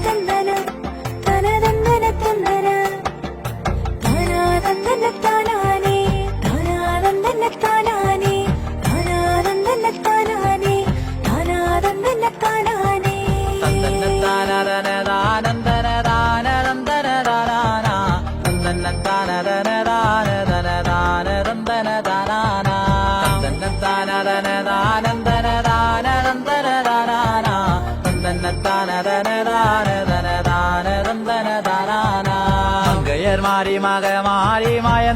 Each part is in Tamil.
தந்தன மங்கையர் மாறி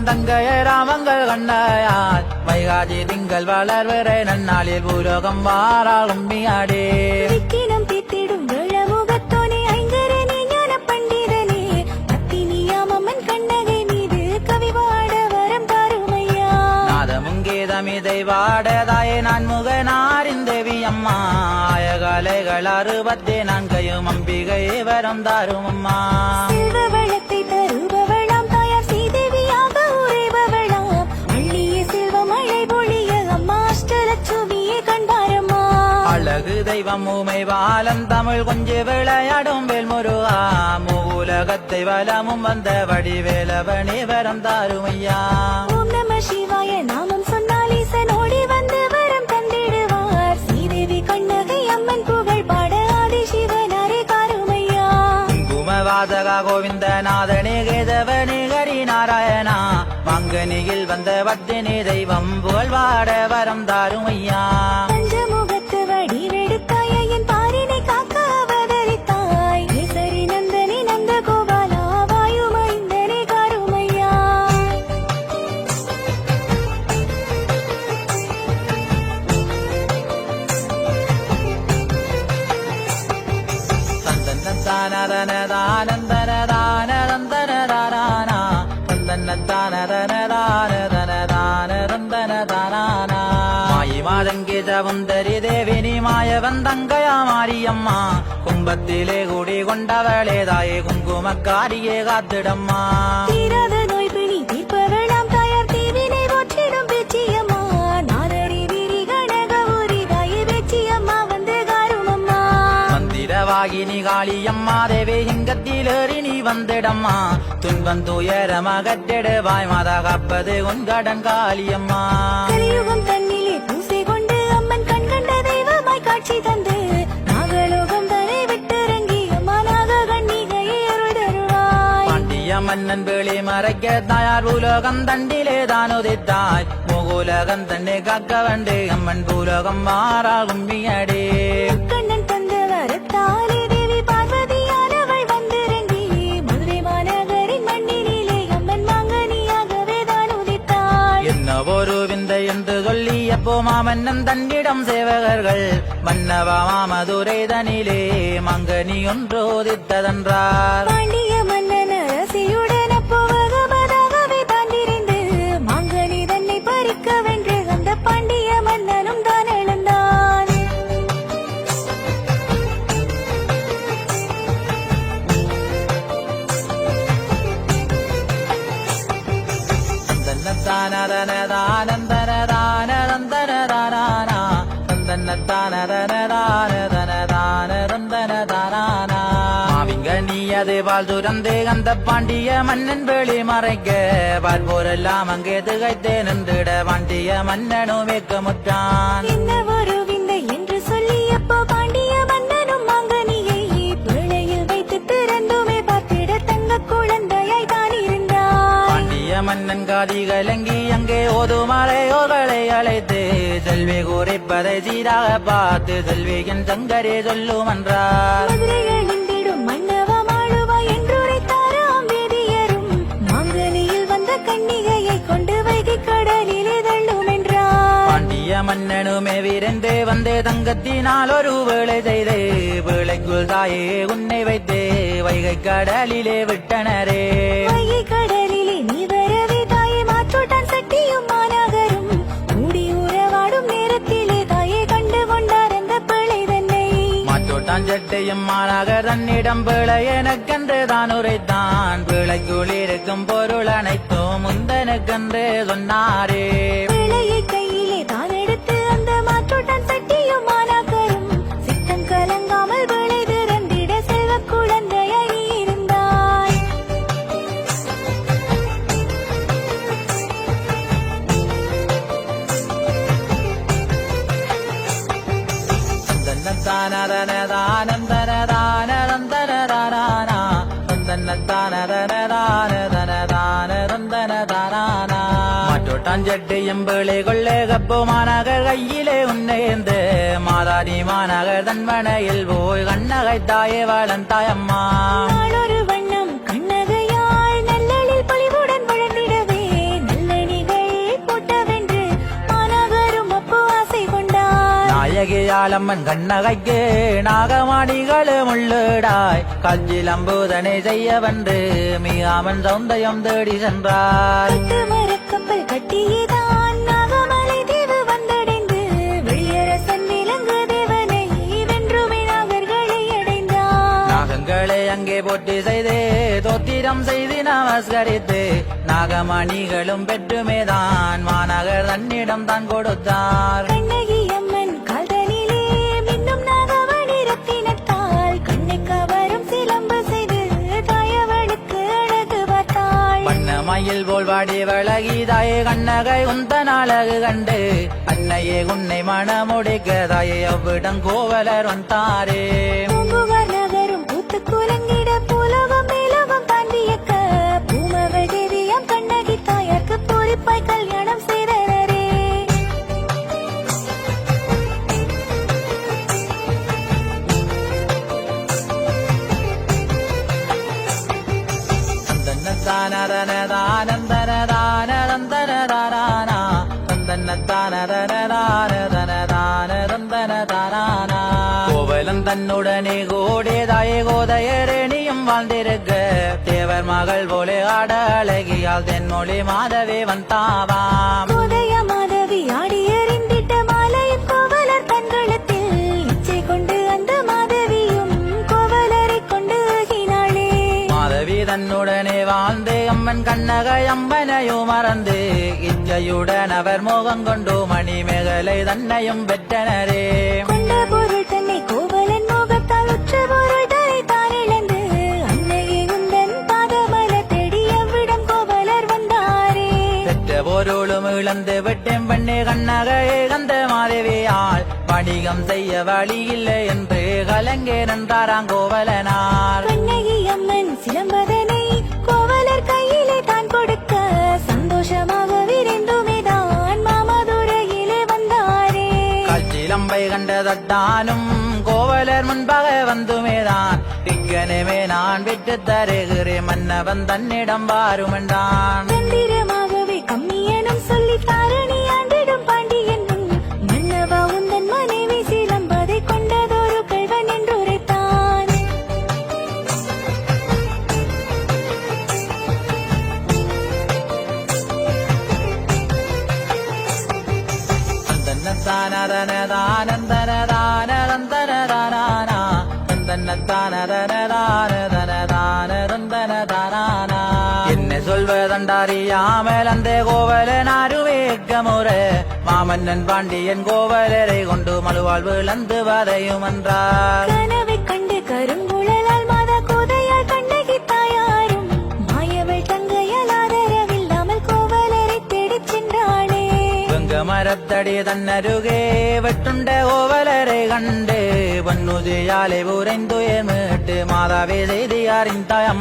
தங்கையர் ராமங்கள் கண்டாயால் வைகாதி திங்கள் வளர்வரை நன்னாளில் பூலோகம் வாராளும் மியாடே. விக்கினம் தீத்திடும் விழமுகத்தோனே ஐங்கரனே ஞான பண்டிதனே. பத்தினியாமம்மன் கண்ணகை மீது கவி பாட வரம் தருமையா. நாதமுங்கேதமிதை வாடதாயே நான் முகனாரின் தேவி அம்மா ஆயகாலைகள் அறுபத்தே நான்கையும் அம்பிகை வரம் தாரும் அம்மா வளத்தை தருபவளாம் அழகு தெய்வம் ஊமை பாலம் தமிழ் கொஞ்சு விளையாடும் வேல் முருகா மூலகத்தை வலமும் வந்த வடிவேலவனே வரம் தாரும் ஐயா ஓம் நம சிவாய நாமம் சொன்னால் ஈசனோடி வந்து வரம் தந்திடுவார். ஸ்ரீதேவி கண்ணகை அம்மன் புகழ் பாட ஆதி சிவனாரே காருமையா. குங்குமவாதகா கோவிந்தநாதனே கேதவனே ஹரி நாராயணா மங்கனியில் வந்த வத்தினி தெய்வம் புகழ்வாட வரம் தாரும் மாயவன் தங்கையா மாரியம்மா. கும்பத்திலே கூடி கொண்டவளே தாயே குங்குமக்காரியே காத்திடம்மா. தீராத நோய் பிணி தீர்ப்பவளாம் தாயார் தீவினை போற்றிடும் பேச்சியம்மா நாரடி விரி கனகவுரி தாயே பேச்சியம்மா வந்து காருமம்மா மந்திரவாகினி காளியம்மா தேவி இங்கத்திலேறி நீ வந்திடம்மா. துன்பம் துயரம் அகற்றிடுவாய் மாதா காப்பது உன் கடன் காளியம்மா. கலியுகம் காட்சி தந்து நாகலோகம் தன்னை விட்டிறங்கி அம்மா நாக கண்ணிகையை அருள் தருவாய் பாண்டிய மன்னன் வேளி மறைக்க தாயார் உலோகம் தண்டிலே தான் உதித்தாய். முகுலகம் தன்னை காக்க வண்டு அம்மன் பூலோகம் மாறாகும் கும்பியடே சொல்லி அப்போ மாமன்னன் தன்னிடம் சேவகர்கள். மன்னவா மாமதுரை தனிலே மங்கனி ஒன்றோதித்ததென்றார் பாண்டிய மன்னன் அரசியுடன் அப்போ வகமதாகவே தாண்டிருந்து மாங்கனி தன்னை பறிக்க வென்று அந்த பாண்டிய மன்னனும் தான் எழுந்தான். அது வாழ் துறந்து அந்த பாண்டிய மன்னன் வெளி மறைக்க பார்ப்போரெல்லாம் அங்கே திகைத்தே நின்றுட பாண்டிய மன்னனும் வேக்கமுற்றான் என்ன ஒரு விந்தை என்று சொல்லி அப்போ பாண்டிய மன்னனும் மங்கனியை பிழையில் வைத்து திறந்துமே பார்த்திட தங்க குழந்தை மன்னன் காதி கலங்கி அங்கே ஓதுமலையோர்களை அழைத்து செல்வி கூறிப்பதை சீராக பார்த்து செல்வியின் சங்கரே சொல்லும் என்றார். மன்னனுமே விரைந்து வந்தே தங்கத்தினால் ஒரு வேளை செய்தே வேளைக்குள் தாயே உன்னை வைத்தே வைகை கடலிலே விட்டனரே. வைகை தான் சட்டையும் மாறாக தன்னிடம் பிழை எனக்கன்று தான் உரைத்தான். பிழைக்குள் இருக்கும் பொருள் அனைத்தும் முந்தனுக்கன்று சொன்னாரே. பிழையை கையிலே தான் எடுத்து அந்த மாற்றோட்டான் சட்டியும் தாயம்மா. நாளொரு வண்ணம் கண்ணகையாள் நல்லளில் பொலிவுடன் வளர்ந்திடவே நல்லணிகள் கூட்டவென்று மாநகரும் அப்போ ஆசை கொண்டார் நாயகியாலம்மன் கண்ணகைக்கு நாகமாணிகளும் உள்ளிடாய் கஞ்சிலம்பூதனை செய்ய வந்து மிகாமன் சௌந்தயம் தேடி சென்றார் மரக்கப்பல் கட்டியதான் நாகமலை தீவு வந்தடைந்து வெளியரசன் விலங்கு தேவனை வென்றுமே நாகர்களை அடைந்தார் நாகங்களை அங்கே போட்டி செய்து தோத்திரம் செய்து நமஸ்கரித்து நாகமணிகளும் பெற்றுமேதான் மாநகர் தன்னிடம் தான் கொடுத்தார். கண்ணகி அம்மன் வண்ணமயில் போல் வாடி வழகிதாயே கண்ணகை உந்தன் அழகு கண்டு அன்னையே உன்னை மணமுடிக்க தாயே அவ்விடம் கோவலர் வந்தாரே. நகரும் பூத்து குலங்கிட தாண்டியக்க கண்ணகி கல்யாணம் தன்னுடனே கோடேதாயே கோதையரேணியும் வாழ்ந்திருக்க. தேவர் மகள் போலே ஆட அழகியால் தென்மொழி மாதவே வந்தாவாம். தன்னுடனே வாழ்ந்து அம்மன் கண்ணகை அம்பனையும் மறந்து. இச்சையுடன் அவர் மோகம் கொண்டு மணிமேகலை தன்னையும் பெற்றனரே. பொருளும் இழந்து விட்டேன் பெண்ணே கண்ணகையே கந்த மாதவியால் வணிகம் செய்ய வழி இல்லை என்று கலங்கே நின்றாராம் கோவலனார். கண்ணகி அம்மன் சிலம்பதனை கோவலர் கையிலே தான் கொடுக்க சந்தோஷமாக விரைந்துமே தான் மாமதுரையிலே வந்தாரே. கல்ச்சிலம்பை கண்டதட்டானும் கோவலர் முன்பாக வந்துமேதான் இக்கனமே நான் விட்டு தருகிறேன் மன்னவன் தன்னிடம் வாருமென்றான். என்ன சொல்வதண்டாரியாமல் அந்த கோவலனாரும் ஏக்கமுறை மாமன்னன் பாண்டியன் கோவலரை கொண்டு மழுவாள் விளந்து வதையும் என்றார். கண்டு கருங்குழலால் மாதா கோதையால் கண்ணகி தாயாரும் மாயவள் தங்கையால் ஆதரவில்லாமல் கோவலரை தேடிச் சென்றாளே வெங்க மரத்தடி தன்னருகே வெட்டுண்ட கோவலரை கண்டு பொன்னுதியாலே உரைந்துயர் மீட்டு மாதாவே செய்தி அறிந்தாய்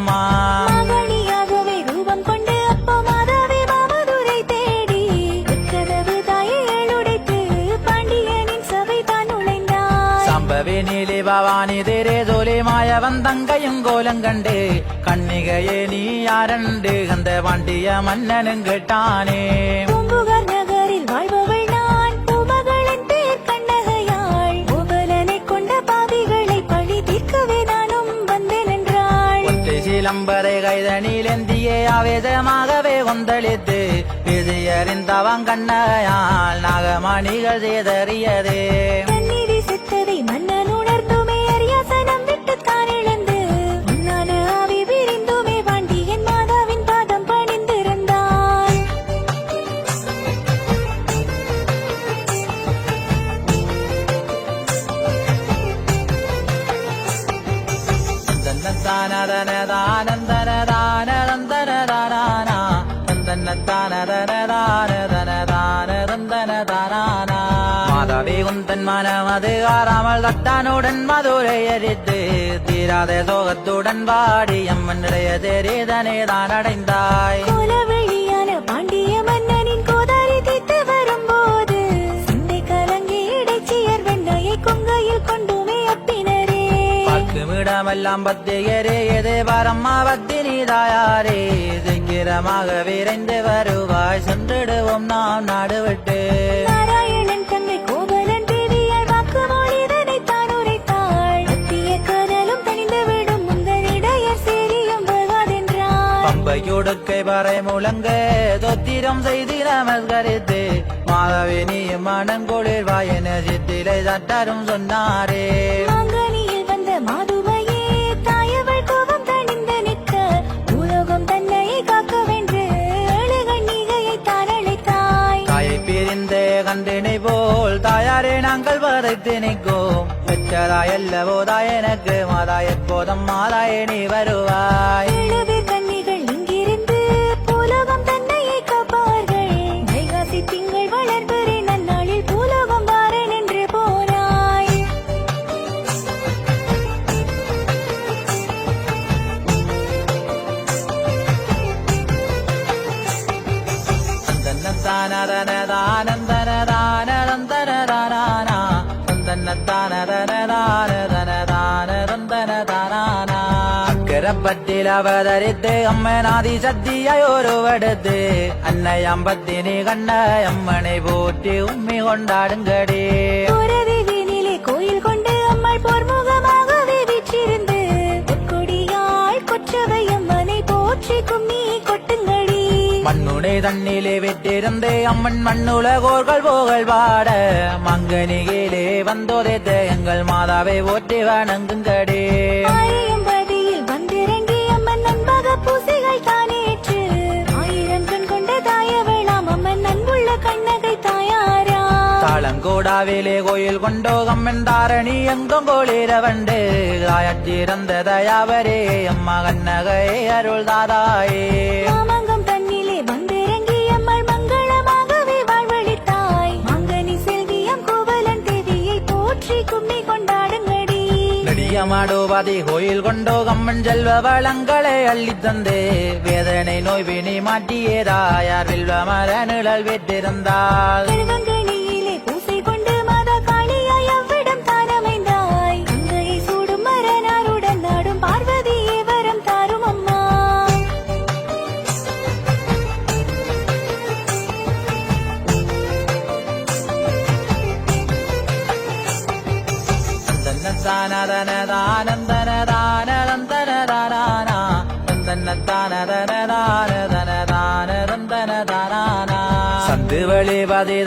வாழ்பவள் நான். பூமகளின் பேர் கண்ணகையாள். கோவலனை கொண்ட பாவிகளை பழி தீர்க்கவே நானும் வந்தேன் என்றாள். ஒற்றை சிலம்பரை கைதனிலேந்தியே ஆவேதமாகவே கொந்தளித்து விதியறிந்தவன் கண்ணகையால் நாகமணிகள் செய்தறியதே உந்தன் மனம் அது ஆறாமல் தட்டானுடன் மதுரை எரித்து தீராத சோகத்துடன் வாடி அம்மன் நிறைய தெரிதனே தான் அடைந்தாய். பாண்டிய மன்னனின் கோதாரி தீர்த்து வரும்போது சிந்தை கலங்கி இடைச்சியர் வெண்ணையை கொங்கையில் கொண்டுமே அப்பினரே. பார்க்குமிடமெல்லாம் பத்தியரே எது வரம்மா பத்தினி தாயாரே சீக்கிரமாக விரைந்து வருவாய் சென்றிடுவோம் நாம் நாடு விட்டு பம்பையொடுக்கை வரை முழங்க தொத்திரம் செய்து நமஸ்கரித்து மாதவினி மனங்குளிர் வாயன சித்திரை தட்டரும் சொன்னாரே. மாங்கனியில் வந்த மாதுமையே தாயவள் கோபம் தணிந்து நிற்க உலகம் தன்னை காக்க வென்று தாயை பிரிந்து கண்டினை போல் தாயாரே நாங்கள் வதைத்து நிற்கும். பெற்றதாயல்லவோ தாயனுக்கு மாதா எப்போதும் மாதாயே நீ வருவாய். கரப்பத்தில் அவதரித்து அம்மனாதி சக்தியை ஒருவடுத்து அன்னை அம்பத்தினி கண்ண அம்மனை போற்றி உம்மி கொண்டாடுங்கடி. குரவிகினிலே கோயில் கொண்டு அம்மாள் போர்முகமாகவே வீற்றிருந்து கொடியாள் கொற்றவை அம்மனை போற்றி கும்மி கொட்டுங்கடி. மண்ணுடை தண்ணிலே விட்டிருந்து அம்மன் மண்ணுலகோர்கள் போகல் பாட மங்கனிகிலே வந்தோதைத்த எங்கள் மாதாவை போற்றி வணங்குங்கடி. பூசைகள் தானேற்று ஆயிரம் கண் கொண்ட தாயவேளாம் அம்மன் அன்புள்ள கண்ணகை தாயாரா. தாளங்கோடாவிலே கோயில் கொண்டோ அம்மன் தாரணி எங்கும் கோளிரவண்டு தாயற்றிருந்த தயாவரே அம்மா கண்ணகையே அருள் தாதாயே நெடியமாடுவாதி கோயில் கொண்டோ அம்மன் செல்வ வளங்களை அள்ளித்தந்தே வேதனை நோய் வினை மாட்டியேதா யார் வில்வ மர நிழல் வெற்றிருந்தாள்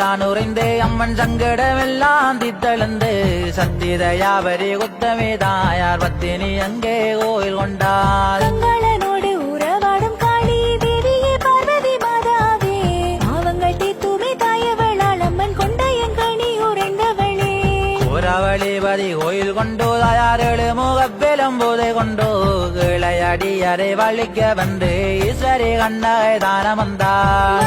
வழிபதிதான் உறைந்தே அம்மன் சங்கடமெல்லாம் தித்தெழுந்து சத்திரையாவரி குத்தமே தாயார் பத்தினி அங்கே கோயில் கொண்டாள் கங்களனோடு உறவாடும் காளி தேவியே பார்வதி மாதாவே. பாவங்கள் தீத்துமே தாயவளால் அம்மன் கொண்ட எங்கணி உறைந்தவளே. புறவழிபதி கோயில் கொண்டோ தாயாரேழு முகப்பெலும் போதை கொண்டோ கிளையடி அறை வழிக்க வந்து ஈஸ்வரி கண்ணகை தானம் வந்தாள்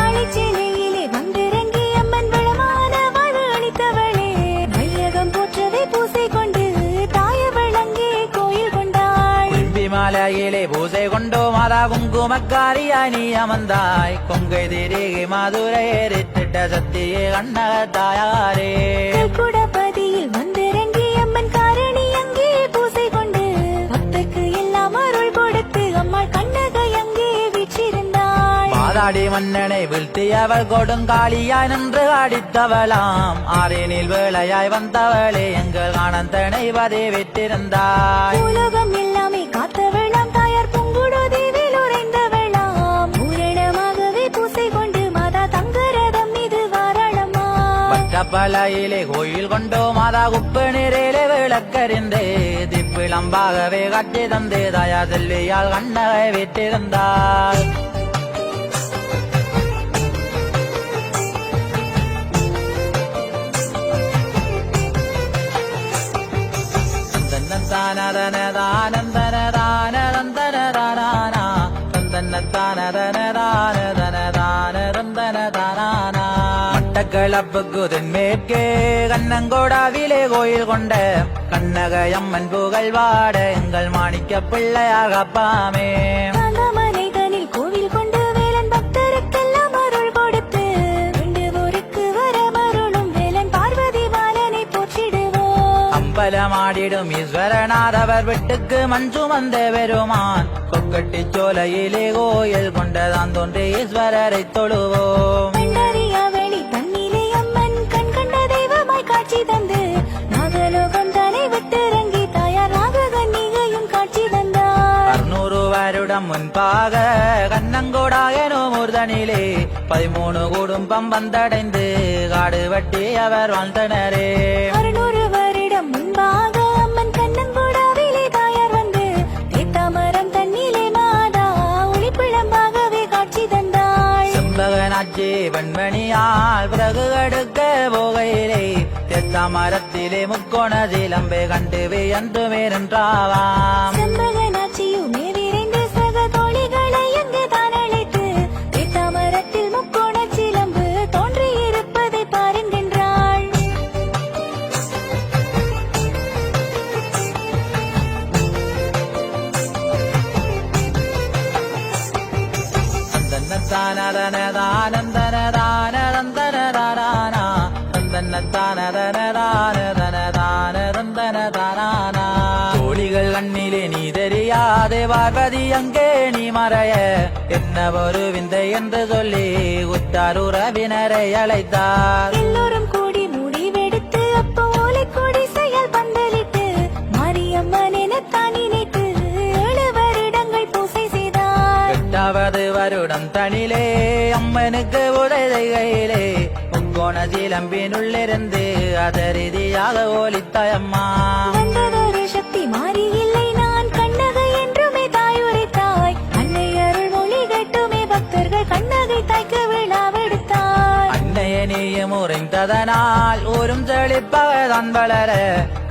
கும்பி மாலையிலே பூசை கொண்டோ மாதா குங்குமக்காரியாய் நீ அமர்ந்தாய். கொங்கை திரிகை மதுரை ஏறித்திட்ட சத்தியே கண்ணக தாயாரே கல்குடபதியில் வந்திறங்கி அம்மன் காரணி அங்கே பூசை கொண்டு பக்தர்க்கு எல்லாம் அருள் கொடுத்து அம்மாள் கண்ணகை அங்கே வீற்றிருந்தாள். மாதாடி மன்னனை வீழ்த்தியவள் கொடுங்காளியாய் நின்று அடித்தவளாம் ஆரேனில் வேளையாய் வந்தவளே எங்கள் பட்டப்பலையிலே கோயில் கொண்டோ மாதா குப்பு நீரிலே விளக்கறிந்தே திப்பிளம்பாகவே கட்டி தந்தே தயா செல்வியால் கண்ணகை விட்டிருந்தாள். மட்டக்களப்புக்கு தன கண்ணங்கோடாவிலே தன கொண்ட கண்ணகையம்மன் புகழ் வாட எங்கள் மாணிக்க பிள்ளையாக அப்பாமே. நாகமலை தனில் கோவில் கொண்டு வேலன் பக்தருக்கெல்லாம் அருள் கொடுத்து வேண்டுவோருக்கு வரமருளும் வேலன் பார்வதி பாலனை போற்றிடுவோம். அம்பலமாடிடும் ஈஸ்வரனாதவர் வருடம் முன்பாக கண்ணங்கோடாயனோ மூர்தனிலே பதிமூணு குடும்பம் வந்தடைந்து காடு வெட்டி அவர் வாழ்ந்தனரே. அறுநூறு வருடம் முன்பாக அம்மன் கண்ணங்கூடாவிலே தாயார் வந்து தேத்தாமரம் தன்னிலே மாதா ஒளிப்பிழம்பாகவே காட்சி தந்தாள். செம்பகனாச்சி வெண்மணியால் பிறகு அடுக்க போகையிலே தெத்தா மரத்திலே முக்கோண சிலம்பை கண்டு வியந்துமே நின்றாவாம். செம்பகனாட்சியுமே தோழிகள் அண்ணிலே நீ தெரியாதே பார்வதி அங்கே நீ மறைய என்ன ஒரு விந்தை என்று சொல்லி உற்றார் உறவினரை அழைத்தார் எல்லோரும் கூடி முடிவெடுத்து அப்போ ஓலை கூடி செயல் பந்தலிட்டு மரியம்மன் என நினைத்து எட்டாவது வருடம் தனிலே. அம்மனுக்கு உதகையிலே முக்கோண சிலம்பினுள்ளிருந்து அதரீதியாக ஓலித்தாய் அம்மா வந்ததொரு சக்தி மாறி இல்லை. நான் கண்ணகை என்றுமே தாய் உரைத்தாய். அன்னை அருள் மொழி கேட்டுமே பக்தர்கள் கண்ணகை தாய்க்கு விழாவெடுத்தார் அன்னைய நீயும் உறைந்ததனால் ஊரும் செழிப்பகதான் வளர.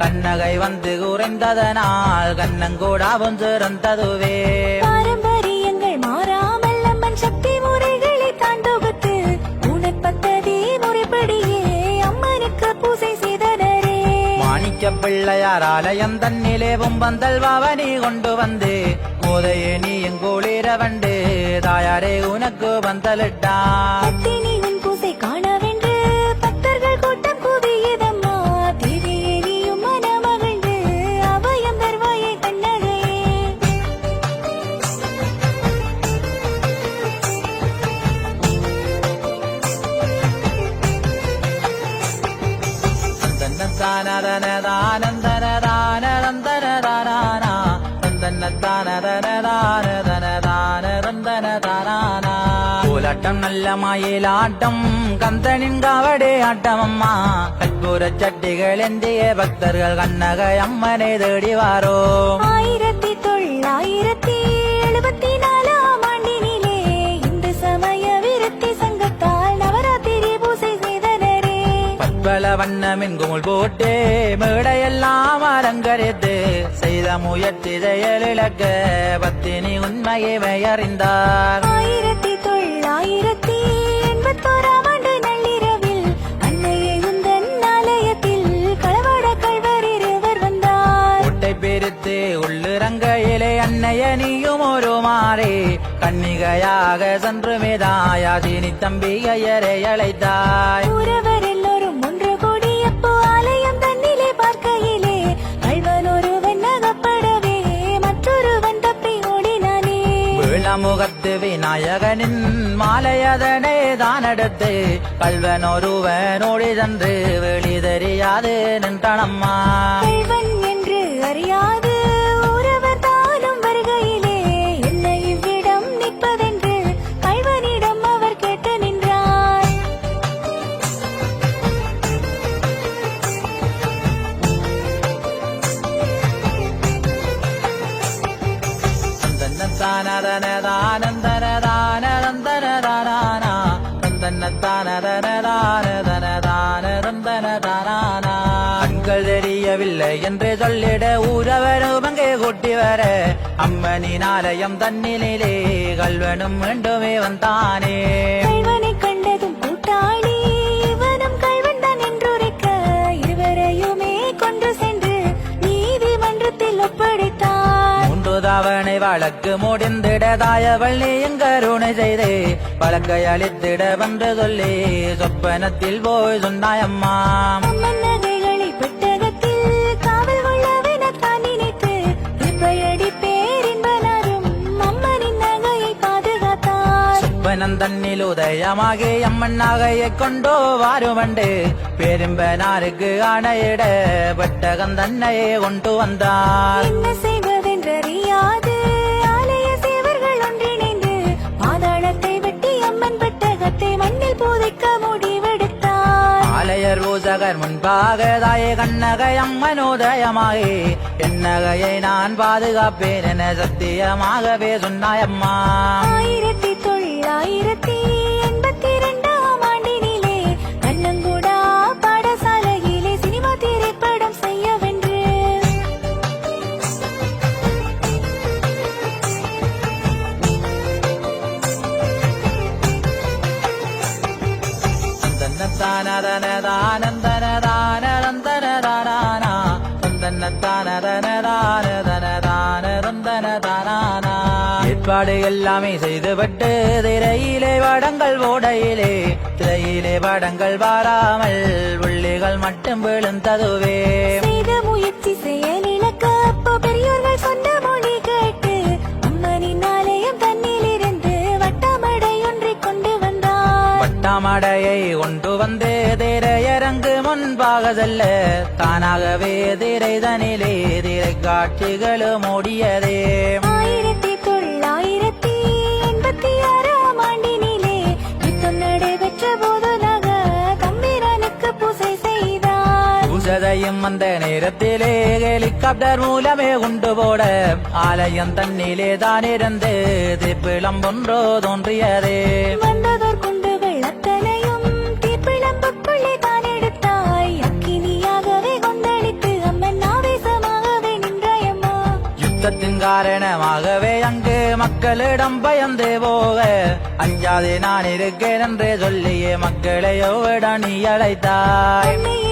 கண்ணகை வந்து உறைந்ததனால் கண்ணங்கூடாவும் சிறந்ததுவே. சக்தி முறைகளை தான் தொகுத்து உணர்பத்ததே முறைப்படியே அம்மனுக்கு பூசை செய்தனரே. மாணிக்க பிள்ளையார் ஆலயம் தன்னிலே பந்தல் வாவனி கொண்டு வந்து மோதையே நீ எங்கூளிர வண்டு தாயாரே உனக்கு உன் பூசை காணவென்று நல்ல மயிலாட்டம் கந்தனின் காவடே ஆட்டம் அம்மா கற்பூர சட்டிகள் எந்திய பக்தர்கள் கண்ணகை அம்மனை தேடி வாரோ ஆயிரத்தி தொள்ளாயிரத்தி எழுபத்தி நாலாம் ஆண்டினிலே இந்து சமய விருத்தி சங்கத்தால் நவராத்திரி பூசை செய்தனரே. பற்பல வண்ணமின் குமுள் போட்டு மேடையெல்லாம் அலங்கரித்து செய்த முயற்சி செயலிழக்க பத்தினி உண்மையை அறிந்தார். ஆயிரத்தி கன்னிகையாக சென்று மேதாயாதினி தம்பிகையரை அழைத்தாய். உறவர் எல்லோரும் ஒன்று கூடி அப்போ ஆலயம் தன்னிலே பார்க்கையிலே கள்வன் ஒருவன் அகப்படவே மற்றொருவன் தப்பி ஓடினானே. வீணமுகத்து விநாயகனின் மாலையதனை தான் எடுத்து கல்வன் ஒருவன் ஓடி சென்று வெளி தெரியாது நின்றனம்மா. கள்வன் என்று அறியாது கண்கள் தெரியவில்லை என்று சொல்லிட ஊரவரும் அங்கே கூட்டி வர அம்மனின் ஆலயம் தன்னிலே கல்வனும் வேண்டுமே வந்தானே ஒப்படை தவணை வழக்கு முடிந்திடதாய வள்ளி கருணை செய்தே வழக்கை அளித்திட வந்து சொல்லி சொப்பனத்தில் போய் சொன்னாயம்மா சொப்பனம் தன்னில் உதயமாகி அம்மன் நகையை கொண்டோ வாருமண்டு பெரும்பனாருக்கு ஆணையிட பெட்டகம் தன்னையே கொண்டு வந்தார். பெட்டகத்தை மண்ணில் புதைக்க முடிவெடுத்தார். ஆலயர் பூசகர் முன்பாக தாயே கண்ணகை அம்மனோதயமாகி என்னகையை நான் பாதுகாப்பேன் என சத்தியமாகவே சொன்னாயம்மா. ஆயிரத்தி தொள்ளாயிரத்தி எண்பத்தி இரண்டாம் ஏற்பாடு எல்லாமே செய்துவிட்டு திரையிலே வடங்கள் ஓடையிலே திரையிலே வடங்கள் வாராமல் உள்ளிகள் மட்டும் விழுந்ததுவே முயற்சி செயலிழக்க வட்டமடையை கொண்டு வந்து திரையரங்கு முன்பாக செல்ல தானாகவே திரைதனிலே திரை காட்சிகளும் ஓடியதே. ஆயிரத்தி தொள்ளாயிரத்தி எண்பத்தி ஆறாம் ஆண்டினிலே யுத்தம் நடைபெற்ற போது நக தம்பிரானுக்கு பூசை செய்தார். பூசதையும் அந்த நேரத்திலே ஹெலிகாப்டர் மூலமே கொண்டு போட ஆலயம் தன்னிலே தான் இருந்து திப்பிளம் ஒன்றோ தோன்றியதே. வந்ததோர் யுத்தத்தின் காரணமாகவே அங்கு மக்களிடம் பயந்து போக. அஞ்சாதே நான் இருக்கேன் என்று சொல்லியே மக்களை எவ்வளோ நீ அழைத்தாய்.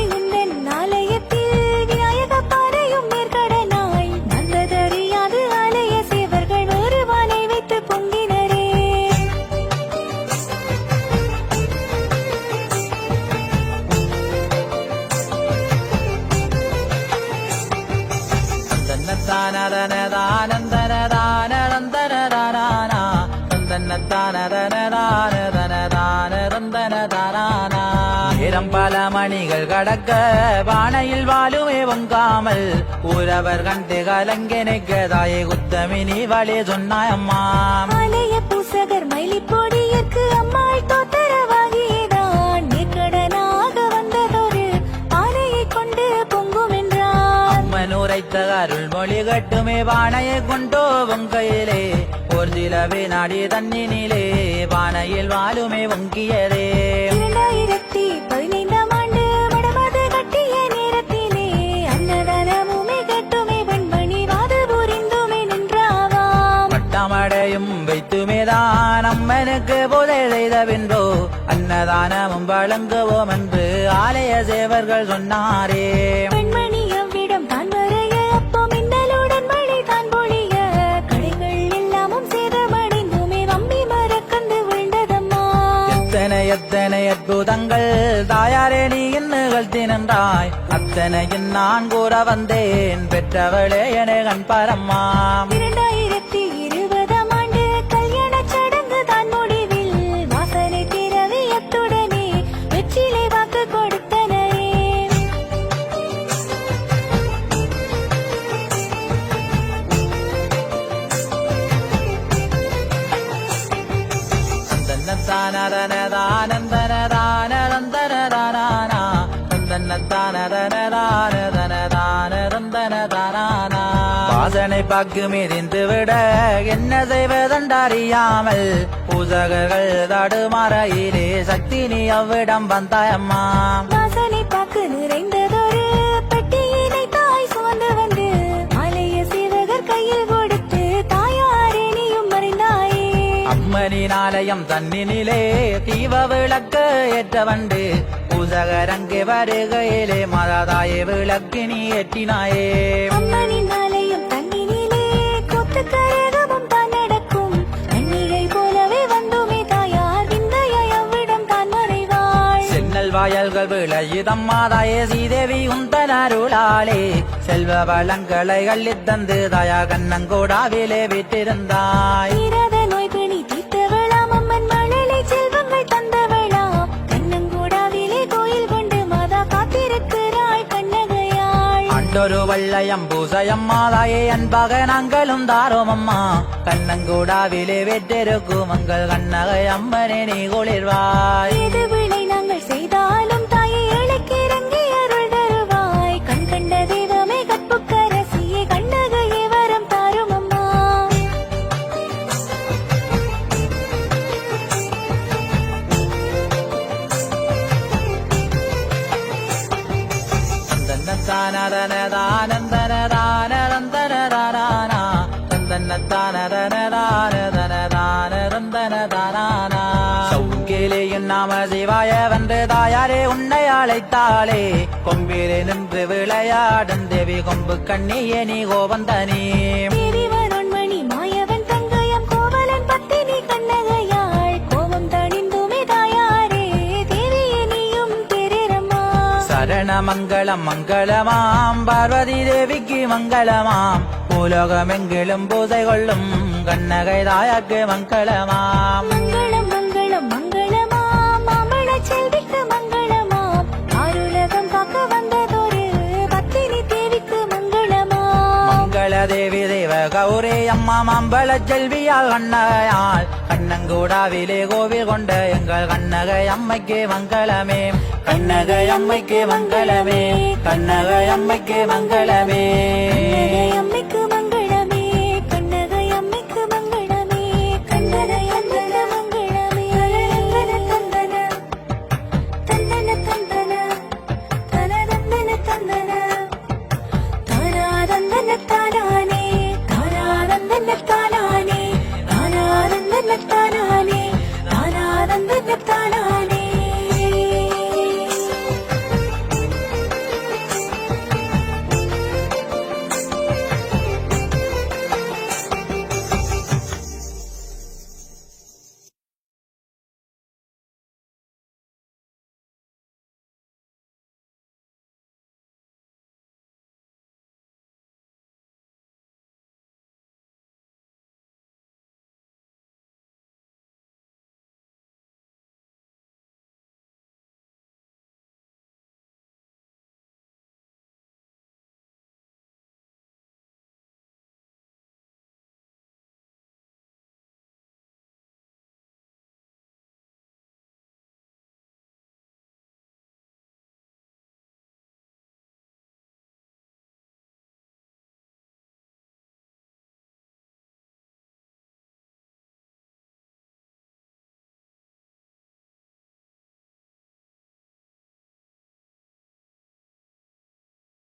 நேரம் பல மணிகள் கடக்க வானையில் வாழுமே பொங்காமல் ஊரவர் கண்டு கலங்கினைக்கதாயே குத்தமினி வழி சொன்னாயம்மா ஆலய பூசகர் மயிலி பொடியற்கு அம்மாள் தோத்தரவாகியதான் நேர்கடனாக வந்ததொரு பானையை கொண்டு பொங்கும் என்றார் அம்மன் உரைத்த அருள் மொழி கட்டுமே வானையை கொண்டோ பொங்கையிலே ஒரு சில வினாடி தண்ணினிலே வானையில் வாழுமே பொங்கியதே இரண்டாயிரத்தி அம்மனுக்கு புதை செய்த பின்போ அன்னதானமும் வழங்குவோம் என்று ஆலய சேவர்கள் சொன்னாரே. எத்தனை அற்புதங்கள் தாயாரே நீ நிகழ்த்தி நின்றாய் அத்தனையும் நான் கூற வந்தேன் பெற்றவளே என கண்பாரம்மா இரண்டாயிரத்தி வாசனை பாக்கு மிதிந்து விட என்ன செய்வதென்றறியாமல் பூசகர்கள் தடுமாறையிலே சக்தி நீ அவ்விடம் வந்தாயம்மா வாசனை பாக்கு நிறைந்ததொரு பெட்டியினை தாய் சுமந்து வந்து ஆலய சேவகர் கையில் கொடுத்து தாயாரே நீயும் மறைந்தாயே அம்மனின் ஆலயம் தன்னினிலே தீவ விளக்கு ஏற்ற வண்டு பூசகரங்கே வருகையிலே மததாயே விளக்கு நீ ஏற்றினாயே. அம்மனின் வயல்கள் விளையுதம்மா தாயே சீதேவி உந்தன் அருளாளே செல்வ வளங்களை அள்ளித்தந்து தாயா கண்ணங்கோடாவிலே விட்டிருந்தாய். கண்ணகையாள் அண்டொரு வள்ளயம் பூசையம்மா தாயே அன்பாக நாங்களும் தாரோம் அம்மா. கண்ணங்கூடாவிலே சிவாய வென்று தாயாரே உன்னை அழைத்தாளே. கொம்பிலே நின்று விளையாடும் தேவி கொம்பு கண்ணியே நீ சரண மங்களம் மங்களமாம் பார்வதி தேவிக்கு மங்களமாம். பூலோகமெங்கிலும் பூசை கொள்ளும் கண்ணகை தாயாக்கு மங்களமாம். கௌரி அம்மா மாம்பழ செல்வியால் கண்ணகையாள் கண்ணங்கூடாவிலே கோவில் கொண்ட எங்கள் கண்ணகை அம்மைக்கு மங்களமே. கண்ணகை அம்மைக்கு மங்களமே. கண்ணகை அம்மைக்கு மங்களமே. அம்மைக்கு தானானே தானானந்தத்தானா